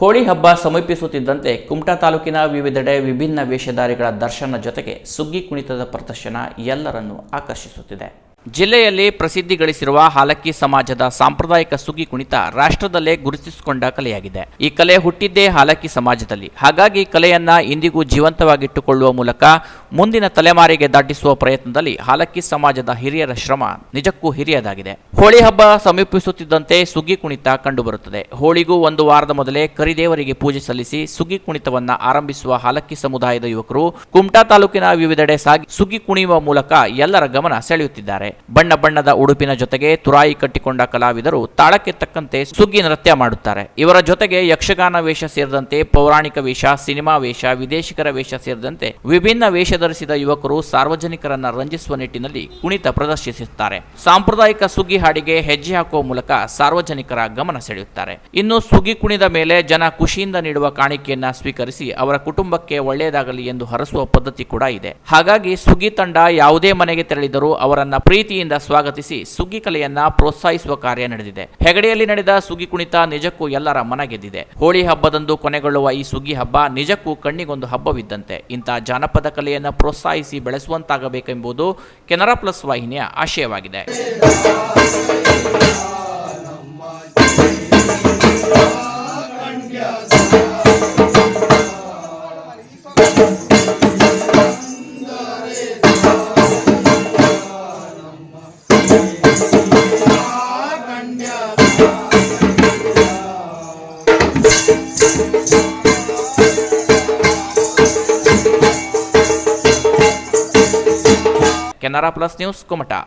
ಹೋಳಿ ಹಬ್ಬ ಸಮೀಪಿಸುತ್ತಿದ್ದಂತೆ ಕುಮಟಾ ತಾಲೂಕಿನ ವಿವಿಧೆಡೆ ವಿಭಿನ್ನ ವೇಷಧಾರಿಗಳ ದರ್ಶನ ಜೊತೆಗೆ ಸುಗ್ಗಿ ಕುಣಿತದ ಪ್ರದರ್ಶನ ಎಲ್ಲರನ್ನೂ ಆಕರ್ಷಿಸುತ್ತಿದೆ. ಜಿಲ್ಲೆಯಲ್ಲಿ ಪ್ರಸಿದ್ಧಿ ಗಳಿಸಿರುವ ಹಾಲಕ್ಕಿ ಸಮಾಜದ ಸಾಂಪ್ರದಾಯಿಕ ಸುಗ್ಗಿ ಕುಣಿತ ರಾಷ್ಟ್ರದಲ್ಲೇ ಗುರುತಿಸಿಕೊಂಡ ಕಲೆಯಾಗಿದೆ. ಈ ಕಲೆ ಹುಟ್ಟಿದ್ದೇ ಹಾಲಕ್ಕಿ ಸಮಾಜದಲ್ಲಿ. ಹಾಗಾಗಿ ಕಲೆಯನ್ನ ಇಂದಿಗೂ ಜೀವಂತವಾಗಿಟ್ಟುಕೊಳ್ಳುವ ಮೂಲಕ ಮುಂದಿನ ತಲೆಮಾರಿಗೆ ದಾಟಿಸುವ ಪ್ರಯತ್ನದಲ್ಲಿ ಹಾಲಕ್ಕಿ ಸಮಾಜದ ಹಿರಿಯರ ಶ್ರಮ ನಿಜಕ್ಕೂ ಹಿರಿಯದಾಗಿದೆ. ಹೋಳಿ ಹಬ್ಬ ಸಮೀಪಿಸುತ್ತಿದ್ದಂತೆ ಸುಗ್ಗಿ ಕುಣಿತ ಕಂಡುಬರುತ್ತದೆ. ಹೋಳಿಗೂ ಒಂದು ವಾರದ ಮೊದಲೇ ಕರಿದೇವರಿಗೆ ಪೂಜೆ ಸಲ್ಲಿಸಿ ಸುಗ್ಗಿ ಕುಣಿತವನ್ನ ಆರಂಭಿಸುವ ಹಾಲಕ್ಕಿ ಸಮುದಾಯದ ಯುವಕರು ಕುಮಟಾ ತಾಲೂಕಿನ ವಿವಿಧೆಡೆ ಸಾಗಿ ಸುಗ್ಗಿ ಕುಣಿಯುವ ಮೂಲಕ ಎಲ್ಲರ ಗಮನ ಸೆಳೆಯುತ್ತಿದ್ದಾರೆ. ಬಣ್ಣ ಬಣ್ಣದ ಉಡುಪಿನ ಜೊತೆಗೆ ತುರಾಯಿ ಕಟ್ಟಿಕೊಂಡ ಕಲಾವಿದರು ತಾಳಕ್ಕೆ ತಕ್ಕಂತೆ ಸುಗ್ಗಿ ನೃತ್ಯ ಮಾಡುತ್ತಾರೆ. ಇವರ ಜೊತೆಗೆ ಯಕ್ಷಗಾನ ವೇಷ ಸೇರಿದಂತೆ ಪೌರಾಣಿಕ ವೇಷ, ಸಿನಿಮಾ ವೇಷ ವಿದೇಶಿಕರ ವೇಷ ಸೇರಿದಂತೆ ವಿಭಿನ್ನ ವೇಷ ಧರಿಸಿದ ಯುವಕರು ಸಾರ್ವಜನಿಕರನ್ನ ರಂಜಿಸುವ ನಿಟ್ಟಿನಲ್ಲಿ ಕುಣಿತ ಪ್ರದರ್ಶಿಸುತ್ತಾರೆ. ಸಾಂಪ್ರದಾಯಿಕ ಸುಗ್ಗಿ ಹಾಡಿಗೆ ಹೆಜ್ಜೆ ಹಾಕುವ ಮೂಲಕ ಸಾರ್ವಜನಿಕರ ಗಮನ ಸೆಳೆಯುತ್ತಾರೆ. ಇನ್ನು ಸುಗ್ಗಿ ಕುಣಿದ ಮೇಲೆ ಜನ ಖುಷಿಯಿಂದ ನೀಡುವ ಕಾಣಿಕೆಯನ್ನ ಸ್ವೀಕರಿಸಿ ಅವರ ಕುಟುಂಬಕ್ಕೆ ಒಳ್ಳೆಯದಾಗಲಿ ಎಂದು ಹರಸುವ ಪದ್ಧತಿ ಕೂಡ ಇದೆ. ಹಾಗಾಗಿ ಸುಗ್ಗಿ ತಂಡ ಯಾವುದೇ ಮನೆಗೆ ತೆರಳಿದರೂ ಅವರನ್ನ ಪ್ರೀತಿಯಿಂದ ಸ್ವಾಗತಿಸಿ ಸುಗ್ಗಿ ಕಲೆಯನ್ನ ಪ್ರೋತ್ಸಾಹಿಸುವ ಕಾರ್ಯ ನಡೆದಿದೆ. ಹೆಗಡೆಯಲ್ಲಿ ನಡೆದ ಸುಗ್ಗಿ ಕುಣಿತ ನಿಜಕ್ಕೂ ಎಲ್ಲರ ಮನ ಗೆದ್ದಿದೆ ಹೋಳಿ ಹಬ್ಬದಂದು ಕೊನೆಗೊಳ್ಳುವ ಈ ಸುಗ್ಗಿ ಹಬ್ಬ ನಿಜಕ್ಕೂ ಕಣ್ಣಿಗೊಂದು ಹಬ್ಬವಿದ್ದಂತೆ. ಇಂಥ ಜಾನಪದ ಕಲೆಯನ್ನ ಪ್ರೋತ್ಸಾಹಿಸಿ ಬೆಳೆಸುವಂತಾಗಬೇಕೆಂಬುದು ಕೆನರಾ ಪ್ಲಸ್ ವಾಹಿನಿಯ ಆಶಯವಾಗಿದೆ. Canara plus news Kumta